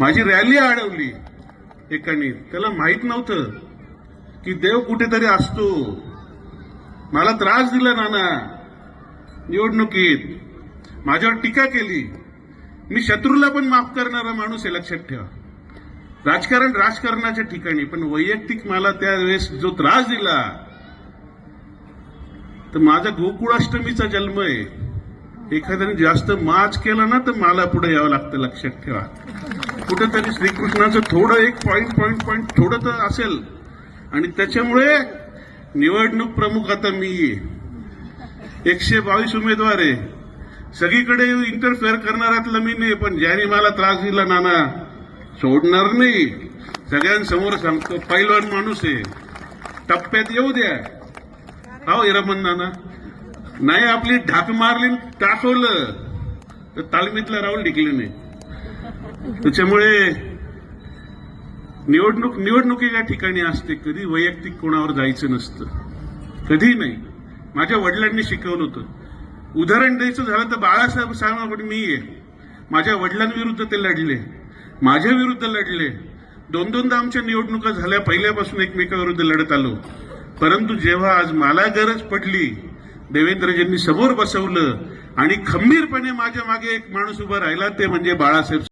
माझी रॅली अडवली एकाने. त्याला माहीत नव्हतं की देव कुठेतरी असतो. मला त्रास दिला नाना. निवडणुकीत माझ्यावर टीका केली. मी शत्रूला पण माफ करणारा माणूस आहे लक्षात ठेवा. राजकारण राजकारणाच्या ठिकाणी पण वैयक्तिक मला त्यावेळेस जो त्रास दिला तर माझा गोकुळाष्टमीचा जन्म आहे. एखाद्याने जास्त माच केला ना तर मला पुढे यावं लागतं लक्षात ठेवा. कुठेतरी श्रीकृष्णाचं थोडं एक पॉईंट पॉईंट पॉईंट थोडं तर असेल. आणि त्याच्यामुळे निवडणूक प्रमुख आता मी एकशे बावीस उमेदवार आहे. सगळीकडे इंटरफेअर करणाऱ्यातलं मी नाही पण ज्याने मला त्रास दिला नाना सोडणार नाही. सगळ्यांसमोर सांगतो पैलवान माणूस आहे. टप्प्यात येऊ द्या. हो हिरामन नाना. नाही आपली ढाक मारली टाकवलं तर तालमीतला राहुल टिकले नाही. त्याच्यामुळे निवडणूक निवडणुकीच्या ठिकाणी असते कधी वैयक्तिक कोणावर जायचं नसतं. कधी नाही. माझ्या वडिलांनी शिकवलं होतं. उदाहरण द्यायचं झालं तर बाळासाहेब साहेब मी आहे. माझ्या वडिलांविरुद्ध ते लढले. माझ्या विरुद्ध लढले. दोन दोनदा आमच्या निवडणुका झाल्या. पहिल्यापासून एकमेकाविरुद्ध लढत आलो. परंतु जेव्हा आज मला गरज पडली देवेंद्रजींनी समोर बसवलं आणि खंबीरपणे माझ्या मागे एक माणूस उभा राहिला ते म्हणजे बाळासाहेब